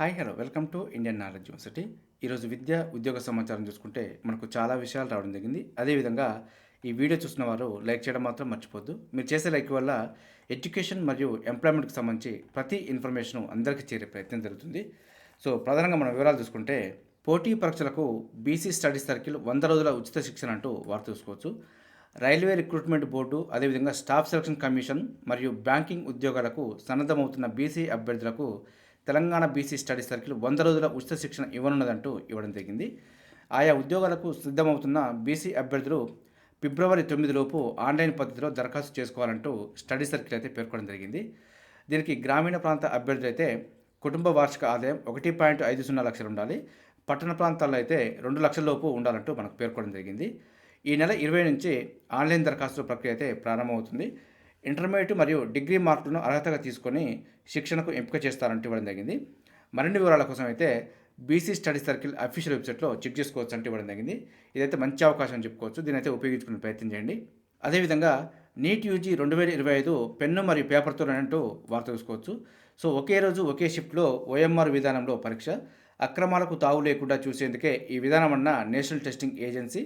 Hi hello. Welcome to Indian knowledge university. ఈరోజు విద్య ఉద్యోగ సమాచారం చూసుకుంటే మనకు చాలా విషయాలు రావడం జరిగింది. అదేవిధంగా ఈ వీడియో చూసిన వారు లైక్ చేయడం మాత్రం మర్చిపోద్దు మీరు చేసే లైక్ వల్ల ఎడ్యుకేషన్ మరియు ఎంప్లాయ్మెంట్కి సంబంధించి ప్రతి ఇన్ఫర్మేషన్ అందరికీ చేరే ప్రయత్నం జరుగుతుంది. సో ప్రధానంగా మనం వివరాలు చూసుకుంటే పోటీ పరీక్షలకు బీసీ స్టడీ సర్కిల్ వంద రోజుల ఉచిత శిక్షణ అంటూ వారు చూసుకోవచ్చు. రైల్వే రిక్రూట్మెంట్ బోర్డు అదేవిధంగా స్టాఫ్ సెలక్షన్ కమిషన్ మరియు బ్యాంకింగ్ ఉద్యోగాలకు సన్నద్ధమవుతున్న బీసీ అభ్యర్థులకు తెలంగాణ బీసీ స్టడీ సర్కిల్ వంద రోజుల ఉచిత శిక్షణ ఇవ్వనున్నదంటూ ఇవ్వడం జరిగింది. ఆయా ఉద్యోగాలకు సిద్ధమవుతున్న బీసీ అభ్యర్థులు ఫిబ్రవరి తొమ్మిదిలోపు ఆన్లైన్ పద్ధతిలో దరఖాస్తు చేసుకోవాలంటూ స్టడీ సర్కిల్ అయితే పేర్కొనడం జరిగింది. దీనికి గ్రామీణ ప్రాంత అభ్యర్థులు అయితే కుటుంబ వార్షిక ఆదాయం ఒకటి పాయింట్ ఐదు సున్నా లక్షలు ఉండాలి. పట్టణ ప్రాంతాల్లో అయితే రెండు లక్షల లోపు ఉండాలంటూ మనకు పేర్కొనడం జరిగింది. ఈ నెల ఇరవై నుంచి ఆన్లైన్ దరఖాస్తు ప్రక్రియ అయితే ప్రారంభమవుతుంది. ఇంటర్మీడియట్ మరియు డిగ్రీ మార్కులను అర్హతగా తీసుకొని శిక్షణకు ఎంపిక చేస్తారంటూ ఇవ్వడం జరిగింది. మరిన్ని వివరాల కోసం అయితే బీసీ స్టడీ సర్కిల్ అఫీషియల్ వెబ్సైట్లో చెక్ చేసుకోవచ్చు అంటే ఇవ్వడం జరిగింది. ఇదైతే మంచి అవకాశం అని చెప్పుకోవచ్చు. దీని అయితే ఉపయోగించుకునే ప్రయత్నం చేయండి. అదేవిధంగా నీట్ యూజీ రెండు వేల ఇరవై ఐదు పెన్ను మరియు పేపర్తో అంటూ వార్త చూసుకోవచ్చు. సో ఒకే రోజు ఒకే షిఫ్ట్లో ఓఎంఆర్ విధానంలో పరీక్ష. అక్రమాలకు తావు లేకుండా చూసేందుకే ఈ విధానం అన్న national testing agency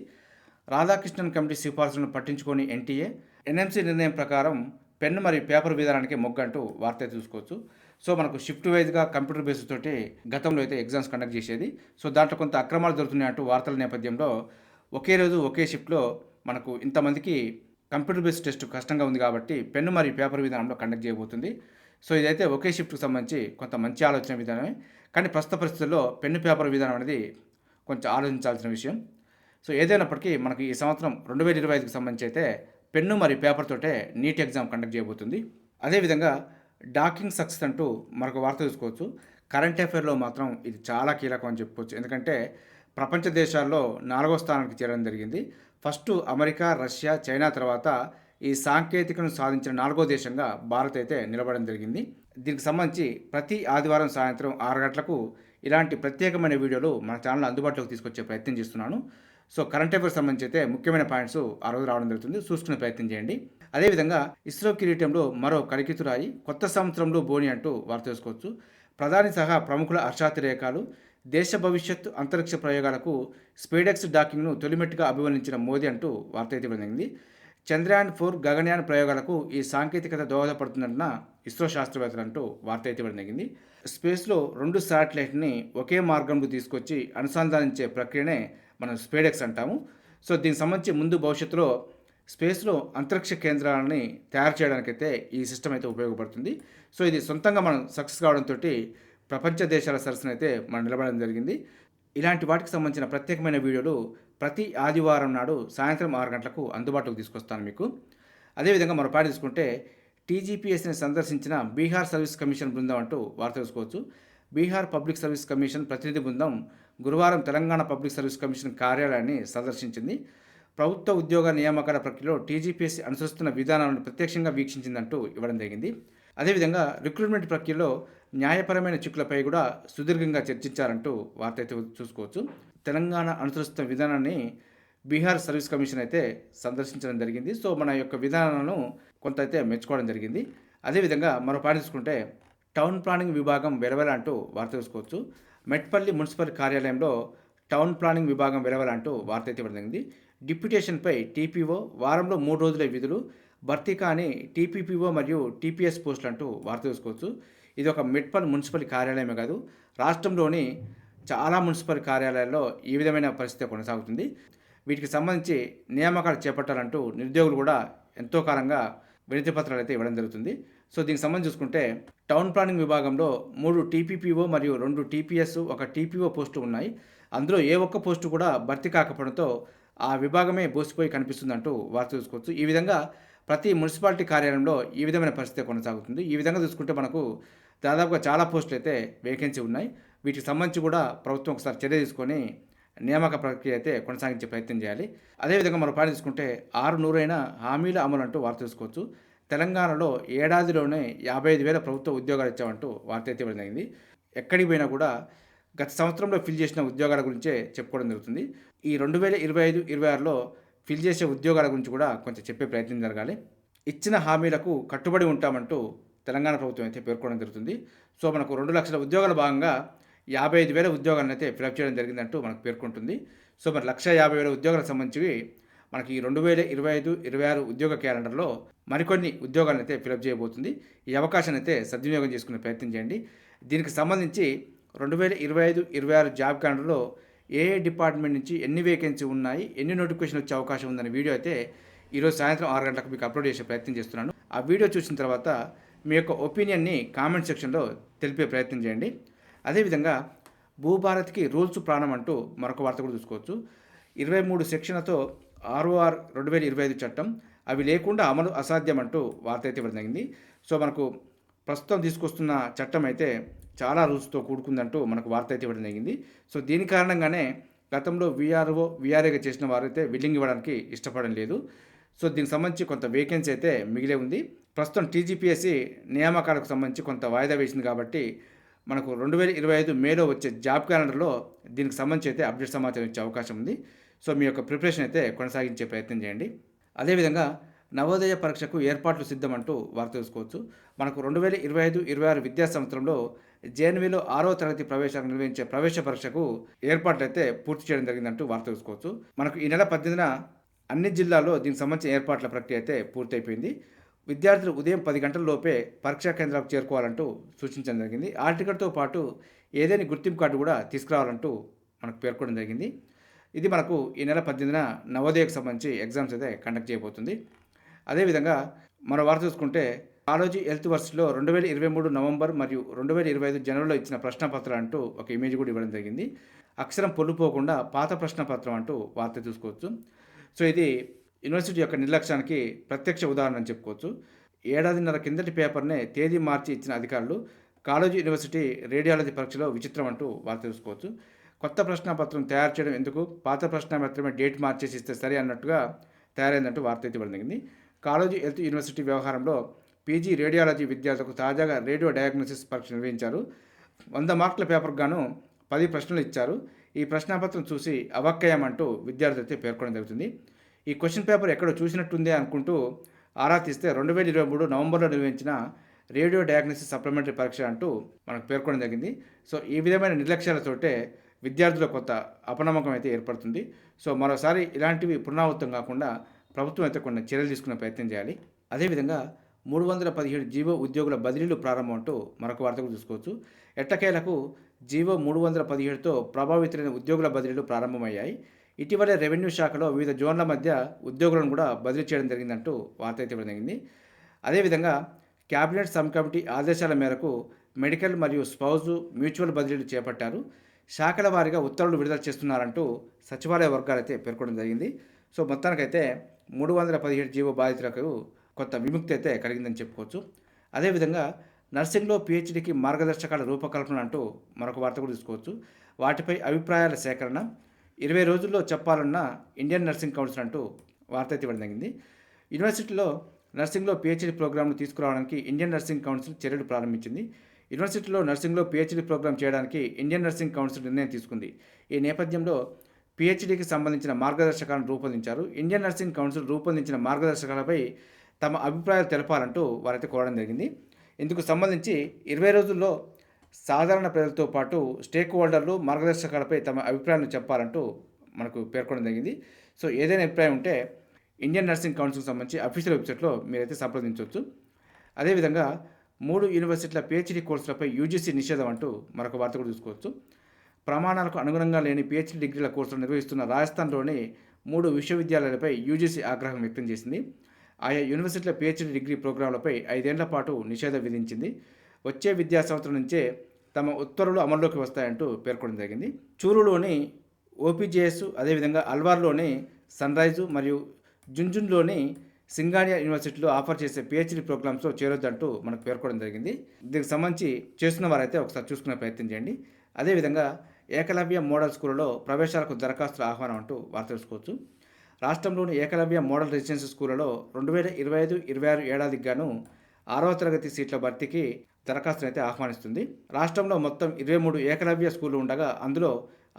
Radhakrishnan committee సిఫార్సులను పట్టించుకొని ఎన్టీఏ ఎన్ఎంసీ నిర్ణయం ప్రకారం పెన్ మరియు పేపర్ విధానానికి మొగ్గంటూ వార్త చూసుకోవచ్చు. సో మనకు షిఫ్ట్ వైజ్గా కంప్యూటర్ బేస్ తోటి గతంలో అయితే ఎగ్జామ్స్ కండక్ట్ చేసేది. సో దాంట్లో కొంత అక్రమాలు జరుగుతున్నాయంటూ వార్తల నేపథ్యంలో ఒకే రోజు ఒకే షిఫ్ట్లో మనకు ఇంతమందికి కంప్యూటర్ బేస్డ్ టెస్ట్ కష్టంగా ఉంది కాబట్టి పెన్ను మరియు పేపర్ విధానంలో కండక్ట్ చేయబోతుంది. సో ఇదైతే ఒకే షిఫ్ట్కి సంబంధించి కొంత మంచి ఆలోచన విధానమే. కానీ ప్రస్తుత పరిస్థితుల్లో పెన్ను పేపర్ విధానం అనేది కొంచెం ఆలోచించాల్సిన విషయం. సో ఏదైనప్పటికీ మనకి ఈ సంవత్సరం రెండు వేల ఇరవై ఐదుకి సంబంధించి అయితే పెన్ను మరియు పేపర్తోటే నీట్ ఎగ్జామ్ కండక్ట్ చేయబోతుంది. అదేవిధంగా డాకింగ్ సక్సెస్ అంటూ మరొక వార్త చూసుకోవచ్చు. కరెంట్ అఫైర్లో మాత్రం ఇది చాలా కీలకం అని చెప్పుకోవచ్చు ఎందుకంటే ప్రపంచ దేశాల్లో నాలుగో స్థానానికి చేరడం జరిగింది. ఫస్ట్ అమెరికా రష్యా చైనా తర్వాత ఈ సాంకేతికను సాధించిన నాలుగో దేశంగా భారత్ అయితే నిలబడడం జరిగింది. దీనికి సంబంధించి ప్రతి ఆదివారం సాయంత్రం ఆరు గంటలకు ఇలాంటి ప్రత్యేకమైన వీడియోలు మన ఛానల్ అందుబాటులోకి తీసుకొచ్చే ప్రయత్నం చేస్తున్నాను. సో కరెంట్ అఫైర్స్ సంబంధించి అయితే ముఖ్యమైన పాయింట్స్ ఆ రోజు రావడం జరుగుతుంది. చూసుకునే ప్రయత్నం చేయండి. అదేవిధంగా ఇస్రో కిరీటంలో మరో కడికితురాయి కొత్త సంవత్సరంలో బోని అంటూ వార్త చేసుకోవచ్చు ప్రధాని సహా ప్రముఖుల హర్షాతిరేకాలు దేశ భవిష్యత్ అంతరిక్ష ప్రయోగాలకు స్పేడెక్స్ డాకింగ్ను తొలిమెట్టుగా అభివర్ణించిన మోదీ అంటూ వార్త అయితే జరిగింది. చంద్రయాన్ ఫోర్ గగనయాన్ ప్రయోగాలకు ఈ సాంకేతికత దోహదపడుతుందన్న ఇస్రో శాస్త్రవేత్తలు అంటూ వార్త అయితే జరిగింది. స్పేస్లో రెండు శాటిలైట్ని ఒకే మార్గంలో తీసుకొచ్చి అనుసంధానించే ప్రక్రియనే మనం స్పేడెక్స్ అంటాము. సో దీనికి సంబంధించి ముందు భవిష్యత్తులో స్పేస్లో అంతరిక్ష కేంద్రాలని తయారు చేయడానికైతే ఈ సిస్టమ్ అయితే ఉపయోగపడుతుంది. సో ఇది సొంతంగా మనం సక్సెస్ కావడంతో ప్రపంచ దేశాల సరసన అయితే మనం నిలబడడం జరిగింది. ఇలాంటి వాటికి సంబంధించిన ప్రత్యేకమైన వీడియోలు ప్రతి ఆదివారం నాడు సాయంత్రం ఆరు గంటలకు అందుబాటులోకి తీసుకొస్తాను మీకు. అదేవిధంగా మరో పాట తీసుకుంటే టీజీపీఎస్ని సందర్శించిన బీహార్ సర్వీస్ కమిషన్ బృందం అంటూ వార్త తెలుసుకోవచ్చు. బీహార్ పబ్లిక్ సర్వీస్ కమిషన్ ప్రతినిధి బృందం గురువారం తెలంగాణ పబ్లిక్ సర్వీస్ కమిషన్ కార్యాలయాన్ని సందర్శించింది. ప్రభుత్వ ఉద్యోగ నియామకాల ప్రక్రియలో టీజీపీఎస్సీ అనుసరిస్తున్న విధానాలను ప్రత్యక్షంగా వీక్షించిందంటూ ఇవ్వడం జరిగింది. అదేవిధంగా రిక్రూట్మెంట్ ప్రక్రియలో న్యాయపరమైన చిక్కులపై కూడా సుదీర్ఘంగా చర్చించారంటూ వార్త అయితే చూసుకోవచ్చు. తెలంగాణ అనుసరిస్తున్న విధానాన్ని బీహార్ సర్వీస్ కమిషన్ అయితే సందర్శించడం జరిగింది. సో మన యొక్క విధానాలను కొంత అయితే మెచ్చుకోవడం జరిగింది. అదేవిధంగా మరో పాట తీసుకుంటే టౌన్ ప్లానింగ్ విభాగం వెలవెల అంటూ వార్త చూసుకోవచ్చు. మెట్పల్లి మున్సిపల్ కార్యాలయంలో టౌన్ ప్లానింగ్ విభాగం వెలవాలంటూ వార్త అయితే జరిగింది డిప్యూటేషన్పై టీపీఓ వారంలో మూడు రోజుల విధులు భర్తీ కాని టీపీపీఓ మరియు టీపీఎస్ పోస్టులు అంటూ వార్త చూసుకోవచ్చు ఇది ఒక మెట్పల్ మున్సిపల్ కార్యాలయమే కాదు రాష్ట్రంలోని చాలా మున్సిపల్ కార్యాలయాల్లో ఈ విధమైన పరిస్థితి కొనసాగుతుంది. వీటికి సంబంధించి నియామకాలు చేపట్టాలంటూ నిరుద్యోగులు కూడా ఎంతో కాలంగా వినతి పత్రాలు అయితే ఇవ్వడం జరుగుతుంది. సో దీనికి సంబంధించి చూసుకుంటే టౌన్ ప్లానింగ్ విభాగంలో మూడు టీపీపీఓ మరియు రెండు టీపీఎస్ ఒక టీపీఓ పోస్టు ఉన్నాయి. అందులో ఏ ఒక్క పోస్టు కూడా భర్తీ కాకపోవడంతో ఆ విభాగమే బోసిపోయి కనిపిస్తుందంటూ వార్త చూసుకోవచ్చు ఈ విధంగా ప్రతి మున్సిపాలిటీ కార్యాలయంలో ఈ విధమైన పరిస్థితి కొనసాగుతుంది. ఈ విధంగా చూసుకుంటే మనకు దాదాపుగా చాలా పోస్టులు అయితే వేకెన్సీ ఉన్నాయి. వీటికి సంబంధించి కూడా ప్రభుత్వం ఒకసారి చర్య తీసుకొని నియామక ప్రక్రియ అయితే కొనసాగించే ప్రయత్నం చేయాలి. అదేవిధంగా మనం పాట తీసుకుంటే ఆరు నూరైన హామీల అమలు అంటూ వార్త చూసుకోవచ్చు తెలంగాణలో ఏడాదిలోనే యాభై ఐదు వేల ప్రభుత్వ ఉద్యోగాలు ఇచ్చామంటూ వార్త అయితే ఇవ్వడం జరిగింది ఎక్కడికి పోయినా కూడా గత సంవత్సరంలో ఫిల్ చేసిన ఉద్యోగాల గురించే చెప్పుకోవడం జరుగుతుంది. ఈ రెండు వేల ఇరవై ఐదు ఇరవై ఆరులో ఫిల్ చేసే ఉద్యోగాల గురించి కూడా కొంచెం చెప్పే ప్రయత్నం జరగాలి. ఇచ్చిన హామీలకు కట్టుబడి ఉంటామంటూ తెలంగాణ ప్రభుత్వం అయితే పేర్కొనడం జరుగుతుంది. సో మనకు రెండు లక్షల ఉద్యోగాల భాగంగా యాభై ఐదు వేల ఉద్యోగాలను అయితే ఫిలప్ చేయడం జరిగిందంటూ మనకు పేర్కొంటుంది. సో మరి లక్ష యాభై వేల ఉద్యోగాలకు సంబంధించి మనకి రెండు వేల ఇరవై ఐదు ఇరవై ఆరు ఉద్యోగ క్యాలెండర్లో మరికొన్ని ఉద్యోగాలను అయితే ఫిలప్ చేయబోతుంది. ఈ అవకాశాన్ని అయితే సద్వినియోగం చేసుకునే ప్రయత్నం చేయండి. దీనికి సంబంధించి రెండు వేల ఇరవై ఐదు ఇరవై ఆరు జాబ్ క్యాలెండర్లో ఏ ఏ డిపార్ట్మెంట్ నుంచి ఎన్ని వేకెన్సీ ఉన్నాయి ఎన్ని నోటిఫికేషన్ వచ్చే అవకాశం ఉందనే వీడియో అయితే ఈరోజు సాయంత్రం ఆరు గంటలకు మీకు అప్లోడ్ చేసే ప్రయత్నం చేస్తున్నాను. ఆ వీడియో చూసిన తర్వాత మీ యొక్క ఒపీనియన్ని కామెంట్ సెక్షన్లో తెలిపే ప్రయత్నం చేయండి. అదేవిధంగా భూభారత్కి రూల్స్ ప్రాణం అంటూ మరొక వార్త కూడా చూసుకోవచ్చు. ఇరవై మూడు సెక్షన్లతో ఆర్ఓఆర్ రెండు వేల ఇరవై ఐదు చట్టం అవి లేకుండా అమలు అసాధ్యం అంటూ వార్త అయితే ఇవ్వడం జరిగింది సో మనకు ప్రస్తుతం తీసుకొస్తున్న చట్టం అయితే చాలా రూల్స్తో కూడుకుందంటూ మనకు వార్త అయితే ఇవ్వడం జరిగింది సో దీని కారణంగానే గతంలో వీఆర్ఓ వీఆర్ఏగా చేసిన వారైతే బిల్లింగ్ ఇవ్వడానికి ఇష్టపడడం లేదు. సో దీనికి సంబంధించి కొంత వేకెన్సీ అయితే మిగిలే ఉంది. ప్రస్తుతం టీజీపీఎస్సీ నియామకాలకు సంబంధించి కొంత వాయిదా వేసింది కాబట్టి మనకు రెండు వేల ఇరవై ఐదు మేలో వచ్చే జాబ్ క్యాలెండర్లో దీనికి సంబంధించి అయితే అప్డేట్ సమాచారం ఇచ్చే అవకాశం ఉంది. సో మీ యొక్క ప్రిపరేషన్ అయితే కొనసాగించే ప్రయత్నం చేయండి. అదేవిధంగా నవోదయ పరీక్షకు ఏర్పాట్లు సిద్ధమంటూ వార్త తెలుసుకోవచ్చు. మనకు రెండు వేల ఇరవై ఐదు ఇరవై ఆరు విద్యా సంవత్సరంలో జేఎన్వీలో ఆరో తరగతి ప్రవేశాలు నిర్వహించే ప్రవేశ పరీక్షకు ఏర్పాట్లు అయితే పూర్తి చేయడం జరిగిందంటూ వార్త తెలుసుకోవచ్చు. మనకు ఈ నెల పద్దెనిమిదిన అన్ని జిల్లాల్లో దీనికి సంబంధించిన ఏర్పాట్ల ప్రక్రియ అయితే పూర్తయిపోయింది. విద్యార్థులు ఉదయం పది గంటల లోపే పరీక్షా కేంద్రాలకు చేరుకోవాలంటూ సూచించడం జరిగింది. ఆ టికెట్తో పాటు ఏదైనా గుర్తింపు కార్డు కూడా తీసుకురావాలంటూ మనకు పేర్కొనడం జరిగింది. ఇది మనకు ఈ నెల పద్దెనిమిదిన నవోదయకు సంబంధించి ఎగ్జామ్స్ అయితే కండక్ట్ చేయబోతుంది. అదేవిధంగా మరో వార్త చూసుకుంటే కాలోజీ హెల్త్ వర్స్లో రెండు వేల ఇరవై మూడు నవంబర్ మరియు రెండు వేల ఇరవై ఐదు జనవరిలో ఇచ్చిన ప్రశ్నపత్రం అంటూ ఒక ఇమేజ్ కూడా ఇవ్వడం జరిగింది. అక్షరం పొల్లుపోకుండా పాత ప్రశ్నపత్రం అంటూ వార్త చూసుకోవచ్చు. సో ఇది యూనివర్సిటీ యొక్క నిర్లక్ష్యానికి ప్రత్యక్ష ఉదాహరణ అని చెప్పుకోవచ్చు. ఏడాదిన్నర కిందటి పేపర్నే తేదీ మార్చి ఇచ్చిన అధికారులు కాలేజీ యూనివర్సిటీ రేడియాలజీ పరీక్షలో విచిత్రం అంటూ వార్త చూసుకోవచ్చు. కొత్త ప్రశ్నపత్రం తయారు చేయడం ఎందుకు? పాత ప్రశ్నపత్రమే డేట్ మార్చేసి ఇస్తే సరే అన్నట్టుగా తయారైందంటూ వార్త అయితే జరిగింది కాలేజీ హెల్త్ యూనివర్సిటీ వ్యవహారంలో పీజీ రేడియాలజీ విద్యార్థులకు తాజాగా రేడియో డయాగ్నోసిస్ పరీక్ష నిర్వహించారు. వంద మార్కుల పేపర్కు గాను పది ప్రశ్నలు ఇచ్చారు. ఈ ప్రశ్నాపత్రం చూసి అవక్కయమంటూ విద్యార్థులు అయితే పేర్కొనడం జరుగుతుంది. ఈ క్వశ్చన్ పేపర్ ఎక్కడో చూసినట్టుందే అనుకుంటూ ఆరా తీస్తే రెండు వేల ఇరవై మూడు నవంబర్లో నిర్వహించిన రేడియో డయాగ్నోసిస్ సప్లిమెంటరీ పరీక్ష అంటూ మనకు పేర్కొనడం జరిగింది. సో ఈ విధమైన నిర్లక్ష్యాలతోటే విద్యార్థుల కొత్త అపనమ్మకం అయితే ఏర్పడుతుంది. సో మరోసారి ఇలాంటివి పునరావృతం కాకుండా ప్రభుత్వం అయితే కొన్ని చర్యలు తీసుకునే ప్రయత్నం చేయాలి. అదేవిధంగా మూడు వందల పదిహేడు జీవో ఉద్యోగుల బదిలీలు ప్రారంభం అంటూ మరొక వార్తకు చూసుకోవచ్చు. ఎట్టకేలకు జీవో మూడు వందల పదిహేడుతో ప్రభావితులైన ఉద్యోగుల బదిలీలు ప్రారంభమయ్యాయి. ఇటీవలే రెవెన్యూ శాఖలో వివిధ జోన్ల మధ్య ఉద్యోగులను కూడా బదిలీ చేయడం జరిగిందంటూ వార్త అయితే ఇవ్వడం జరిగింది. అదేవిధంగా క్యాబినెట్ సబ్ కమిటీ ఆదేశాల మేరకు మెడికల్ మరియు స్పౌజు మ్యూచువల్ బదిలీలు చేపట్టారు. శాఖల వారీగా ఉత్తర్వులు విడుదల చేస్తున్నారంటూ సచివాలయ వర్గాలు అయితే పేర్కొనడం జరిగింది. సో మొత్తానికైతే మూడు వందల పదిహేడు జీవో బాధితులకు కొత్త విముక్తి అయితే కలిగిందని చెప్పుకోవచ్చు. అదేవిధంగా నర్సింగ్లో పిహెచ్డికి మార్గదర్శకాల రూపకల్పన అంటూ మరొక వార్త కూడా తీసుకోవచ్చు. వాటిపై అభిప్రాయాల సేకరణ ఇరవై రోజుల్లో చెప్పాలన్న ఇండియన్ నర్సింగ్ కౌన్సిల్ అంటూ వార్త అయితే ఇవ్వడం జరిగింది. యూనివర్సిటీలో నర్సింగ్లో పిహెచ్డి ప్రోగ్రాంను తీసుకురావడానికి ఇండియన్ నర్సింగ్ కౌన్సిల్ చర్యలు ప్రారంభించింది. యూనివర్సిటీలో నర్సింగ్లో పిహెచ్డీ ప్రోగ్రాం చేయడానికి ఇండియన్ నర్సింగ్ కౌన్సిల్ నిర్ణయం తీసుకుంది. ఈ నేపథ్యంలో పిహెచ్డీకి సంబంధించిన మార్గదర్శకాలను రూపొందించారు. ఇండియన్ నర్సింగ్ కౌన్సిల్ రూపొందించిన మార్గదర్శకాలపై తమ అభిప్రాయాలు తెలపాలంటూ వారైతే కోరడం జరిగింది. ఇందుకు సంబంధించి ఇరవై రోజుల్లో సాధారణ ప్రజలతో పాటు స్టేక్ హోల్డర్లు మార్గదర్శకాలపై తమ అభిప్రాయాలను చెప్పాలంటూ మనకు పేర్కొనడం జరిగింది. సో ఏదైనా అభిప్రాయం ఉంటే ఇండియన్ నర్సింగ్ కౌన్సిల్కి సంబంధించి అఫీషియల్ వెబ్సైట్లో మీరైతే సంప్రదించవచ్చు. అదేవిధంగా మూడు యూనివర్సిటీల పిహెచ్డీ కోర్సులపై యూజీసీ నిషేధం అంటూ మరొక వార్త కూడా చూసుకోవచ్చు. ప్రమాణాలకు అనుగుణంగా లేని పిహెచ్డీ డిగ్రీల కోర్సులు నిర్వహిస్తున్న రాజస్థాన్లోని మూడు విశ్వవిద్యాలయాలపై యూజీసీ ఆగ్రహం వ్యక్తం చేసింది. ఆయా యూనివర్సిటీల పిహెచ్డీ డిగ్రీ ప్రోగ్రాంలపై ఐదేళ్ళ పాటు నిషేధం విధించింది. వచ్చే విద్యా సంవత్సరం నుంచే తమ ఉత్తర్వులు అమల్లోకి వస్తాయంటూ పేర్కొనడం జరిగింది. చూరులోని ఓపీజేఎస్ అదేవిధంగా అల్వార్లోని సన్ రైజు మరియు జుంజున్లోని సింగానియా యూనివర్సిటీలో ఆఫర్ చేసే పిహెచ్డి ప్రోగ్రామ్స్లో చేరొద్దంటూ మనకు పేర్కొనడం జరిగింది. దీనికి సంబంధించి చేస్తున్న వారైతే ఒకసారి చూసుకునే ప్రయత్నం చేయండి. అదేవిధంగా ఏకలవ్య మోడల్ స్కూల్లో ప్రవేశాలకు దరఖాస్తుల ఆహ్వానం అంటూ వార్త తెలుసుకోవచ్చు. రాష్ట్రంలోని ఏకలవ్య మోడల్ రెసిడెన్సీ స్కూళ్ళలో రెండు వేల ఇరవై ఐదు ఇరవై ఆరు ఏడాదికి గాను ఆరవ తరగతి సీట్ల భర్తీకి దరఖాస్తును అయితే ఆహ్వానిస్తుంది. రాష్ట్రంలో మొత్తం ఇరవై మూడు ఏకలవ్య స్కూళ్ళు ఉండగా అందులో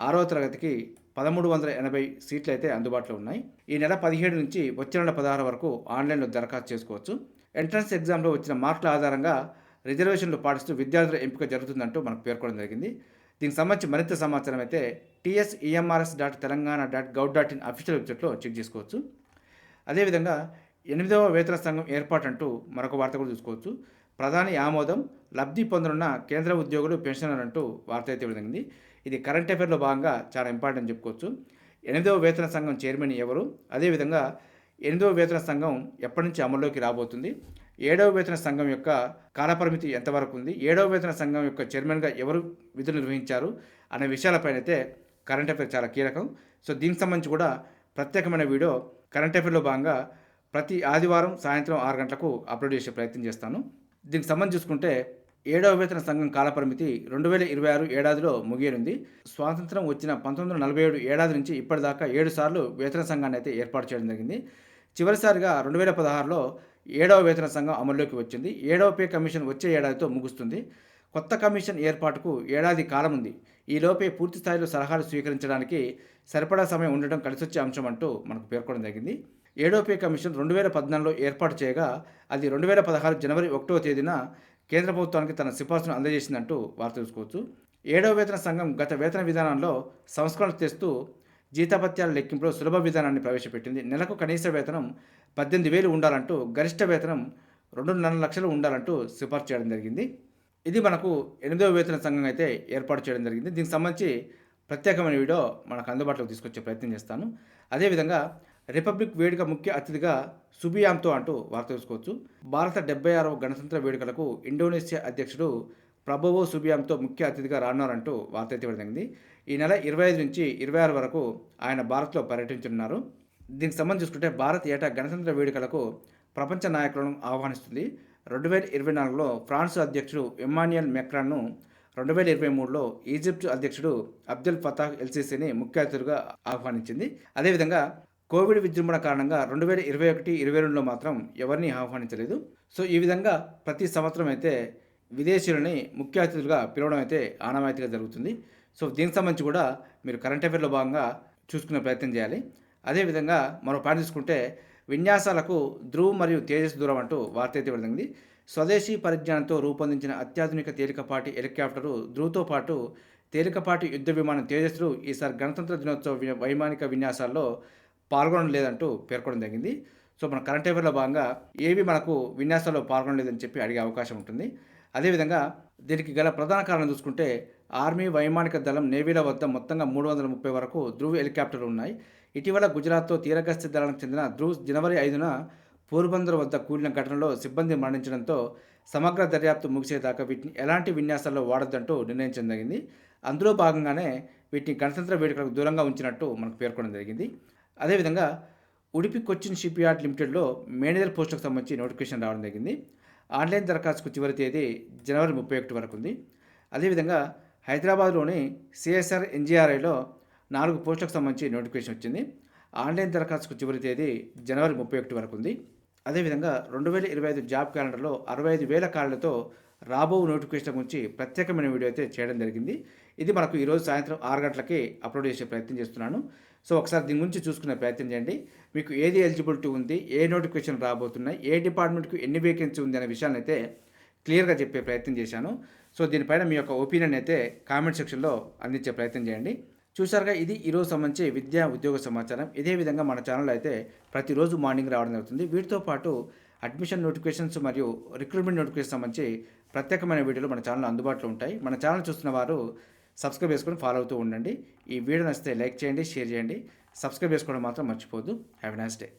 ఆరవ తరగతికి పదమూడు వందల ఎనభై సీట్లు అయితే అందుబాటులో ఉన్నాయి. ఈ నెల పదిహేడు నుంచి వచ్చే నెల పదహారు వరకు ఆన్లైన్లో దరఖాస్తు చేసుకోవచ్చు. ఎంట్రన్స్ ఎగ్జామ్లో వచ్చిన మార్కుల ఆధారంగా రిజర్వేషన్లు పాటిస్తూ విద్యార్థుల ఎంపిక జరుగుతుందంటూ మనకు పేర్కొనడం జరిగింది. దీనికి సంబంధించి మరింత సమాచారం అయితే TS EMRS dot Telangana dot gov dot in official వెబ్సైట్లో చెక్ చేసుకోవచ్చు. అదేవిధంగా ఎనిమిదవ వేతన సంఘం ఏర్పాటు అంటూ మరొక వార్త కూడా చూసుకోవచ్చు. ప్రధాని ఆమోదం లబ్ధి పొందనున్న కేంద్ర ఉద్యోగులు పెన్షనర్ అంటూ వార్త అయితే విధంగా ఇది కరెంట్ అఫైర్లో భాగంగా చాలా ఇంపార్టెంట్ చెప్పుకోవచ్చు. ఎనిమిదవ వేతన సంఘం చైర్మన్ ఎవరు? అదేవిధంగా ఎనిమిదవ వేతన సంఘం ఎప్పటి నుంచి అమల్లోకి రాబోతుంది? ఏడవ వేతన సంఘం యొక్క కాలపరిమితి ఎంతవరకు ఉంది? ఏడవ వేతన సంఘం యొక్క చైర్మన్గా ఎవరు విధులు నిర్వహించారు? అనే విషయాలపైన అయితే కరెంట్ అఫైర్ చాలా కీలకం. సో దీనికి సంబంధించి కూడా ప్రత్యేకమైన వీడియో కరెంట్ అఫైర్లో భాగంగా ప్రతి ఆదివారం సాయంత్రం ఆరు గంటలకు అప్లోడ్ చేసే ప్రయత్నం చేస్తాను. దీనికి సంబంధించి చూసుకుంటే ఏడవ వేతన సంఘం కాలపరిమితి రెండు వేల ఇరవై ఆరు ఏడాదిలో ముగియనుంది. స్వాతంత్రం వచ్చిన పంతొమ్మిది వందల నలభై ఏడు ఏడాది నుంచి ఇప్పటిదాకా ఏడు సార్లు వేతన సంఘాన్ని అయితే ఏర్పాటు చేయడం జరిగింది. చివరిసారిగా రెండు వేల పదహారులో ఏడవ వేతన సంఘం అమల్లోకి వచ్చింది. ఏడవ పే కమిషన్ వచ్చే ఏడాదితో ముగుస్తుంది. కొత్త కమిషన్ ఏర్పాటుకు ఏడాది కాలం ఉంది. ఈలోపే పూర్తి స్థాయిలో సలహాలు స్వీకరించడానికి సరిపడా సమయం ఉండటం కలిసొచ్చే అంశం అంటూ మనకు పేర్కొనడం జరిగింది. ఏడో పే కమిషన్ రెండు వేల పద్నాలుగులో ఏర్పాటు చేయగా అది రెండు వేల పదహారు జనవరి ఒకటో తేదీన కేంద్ర ప్రభుత్వానికి తన సిఫార్సును అందజేసిందంటూ వార్త చూసుకోవచ్చు ఏడవ వేతన సంఘం గత వేతన విధానంలో సంస్కరణలు తెస్తూ జీతభత్యాల లెక్కింపులో సులభ విధానాన్ని ప్రవేశపెట్టింది. నెలకు కనీస వేతనం పద్దెనిమిది వేలు ఉండాలంటూ గరిష్ట వేతనం రెండున్నర లక్షలు ఉండాలంటూ సిఫార్సు చేయడం జరిగింది. ఇది మనకు ఎనిమిదవ వేతన సంఘం అయితే ఏర్పాటు చేయడం జరిగింది. దీనికి సంబంధించి ప్రత్యేకమైన వీడియో మనకు అందుబాటులోకి తీసుకొచ్చే ప్రయత్నం చేస్తాను. అదేవిధంగా రిపబ్లిక్ వేడుక ముఖ్య అతిథిగా సుబియాంతో అంటూ వార్త తెలుసుకోవచ్చు. భారత డెబ్బై ఆరవ గణతంత్ర వేడుకలకు ఇండోనేషియా అధ్యక్షుడు ప్రభోవో సుబియాంతో ముఖ్య అతిథిగా రానున్నారంటూ వార్త అయితే జరిగింది ఈ నెల ఇరవై ఐదు నుంచి ఇరవై ఆరు వరకు ఆయన భారత్లో పర్యటించనున్నారు. దీనికి సంబంధించి చూసుకుంటే భారత్ ఏటా గణతంత్ర వేడుకలకు ప్రపంచ నాయకులను ఆహ్వానిస్తుంది. రెండు వేల ఇరవై నాలుగులో ఫ్రాన్స్ అధ్యక్షుడు ఎమాన్యుయల్ మెక్రాన్ను రెండు వేల ఇరవై మూడులో ఈజిప్ట్ అధ్యక్షుడు అబ్దుల్ ఫతాహ్ ఎల్సీసీని ముఖ్య అతిథిగా ఆహ్వానించింది. అదేవిధంగా కోవిడ్ విజృంభణ కారణంగా రెండు వేల ఇరవై ఒకటి ఇరవై రెండులో మాత్రం ఎవరిని ఆహ్వానించలేదు. సో ఈ విధంగా ప్రతి సంవత్సరం అయితే విదేశీయులని ముఖ్య అతిథులుగా పిలవడం అయితే ఆనవాయితీగా జరుగుతుంది. సో దీనికి సంబంధించి కూడా మీరు కరెంట్ అఫైర్లో భాగంగా చూసుకునే ప్రయత్నం చేయాలి. అదేవిధంగా మరో పాయింట్ తీసుకుంటే విన్యాసాలకు ధ్రువ్ మరియు తేజస్ దూరం అంటూ వార్త అయితే పడింది స్వదేశీ పరిజ్ఞానంతో రూపొందించిన అత్యాధునిక తేలికపాటి హెలికాప్టరు ధ్రువ్తో పాటు తేలికపాటి యుద్ధ విమానం తేజస్లు ఈసారి గణతంత్ర దినోత్సవ వైమానిక విన్యాసాల్లో పాల్గొనడం లేదంటూ పేర్కొనడం జరిగింది. సో మన కరెంట్ అఫేర్లో భాగంగా ఏవి మనకు విన్యాసాల్లో పాల్గొనలేదని చెప్పి అడిగే అవకాశం ఉంటుంది. అదేవిధంగా దీనికి గల ప్రధాన కారణం చూసుకుంటే ఆర్మీ వైమానిక దళం నేవీల వద్ద మొత్తంగా మూడు వందల ముప్పై వరకు ధ్రువ్ హెలికాప్టర్లు ఉన్నాయి. ఇటీవల గుజరాత్తో తీరగస్తి దళానికి చెందిన ధ్రువ్ జనవరి ఐదున పోర్బందర్ వద్ద కూలిన ఘటనలో సిబ్బంది మరణించడంతో సమగ్ర దర్యాప్తు ముగిసేదాకా వీటిని ఎలాంటి విన్యాసాల్లో వాడొద్దంటూ నిర్ణయించడం జరిగింది. అందులో భాగంగానే వీటిని గణతంత్ర వేడుకలకు దూరంగా ఉంచినట్టు మనకు పేర్కొనడం జరిగింది. అదేవిధంగా ఉడిపి కొచ్చిన్ షిప్ యార్డ్ లిమిటెడ్లో మేనేజర్ పోస్టులకు సంబంధించి నోటిఫికేషన్ రావడం జరిగింది. ఆన్లైన్ దరఖాస్తుకు చివరి తేదీ జనవరి ముప్పై ఒకటి వరకు ఉంది. అదేవిధంగా హైదరాబాద్లోని సిఎస్ఆర్ ఎన్జీఆర్ఐలో నాలుగు పోస్టులకు సంబంధించి నోటిఫికేషన్ వచ్చింది. ఆన్లైన్ దరఖాస్తుకు చివరి తేదీ జనవరి ముప్పై ఒకటి వరకు ఉంది. అదేవిధంగా రెండు వేల ఇరవై ఐదు జాబ్ క్యాలెండర్లో అరవై ఐదు వేల ఖాళీలతో రాబో నోటిఫికేషన్ గురించి ప్రత్యేకమైన వీడియో అయితే చేయడం జరిగింది. ఇది మనకు ఈరోజు సాయంత్రం ఆరు గంటలకి అప్లోడ్ చేసే ప్రయత్నం చేస్తున్నాను. సో ఒకసారి దీని గురించి చూసుకునే ప్రయత్నం చేయండి. మీకు ఏది ఎలిజిబిలిటీ ఉంది ఏ నోటిఫికేషన్ రాబోతున్నాయి ఏ డిపార్ట్మెంట్కి ఎన్ని వేకెన్సీ ఉంది అనే విషయాన్ని అయితే క్లియర్గా చెప్పే ప్రయత్నం చేశాను. సో దీనిపైన మీ యొక్క ఒపీనియన్ అయితే కామెంట్ సెక్షన్లో అందించే ప్రయత్నం చేయండి. చూసారుగా ఇది ఈరోజు సంబంధించి విద్యా ఉద్యోగ సమాచారం. ఇదే విధంగా మన ఛానల్ అయితే ప్రతిరోజు మార్నింగ్ రావడం జరుగుతుంది. వీటితో పాటు అడ్మిషన్ నోటిఫికేషన్స్ మరియు రిక్రూట్మెంట్ నోటిఫికేషన్ సంబంధించి ప్రత్యేకమైన వీడియోలు మన ఛానల్ అందుబాటులో ఉంటాయి. మన ఛానల్ చూస్తున్న వారు సబ్స్క్రైబ్ చేసుకొని ఫాలో అవుతూ ఉండండి. ఈ వీడియో నచ్చితే లైక్ చేయండి షేర్ చేయండి. సబ్స్క్రైబ్ చేసుకోవడం మాత్రం మర్చిపోద్దు హ్యావ్ నైస్ డే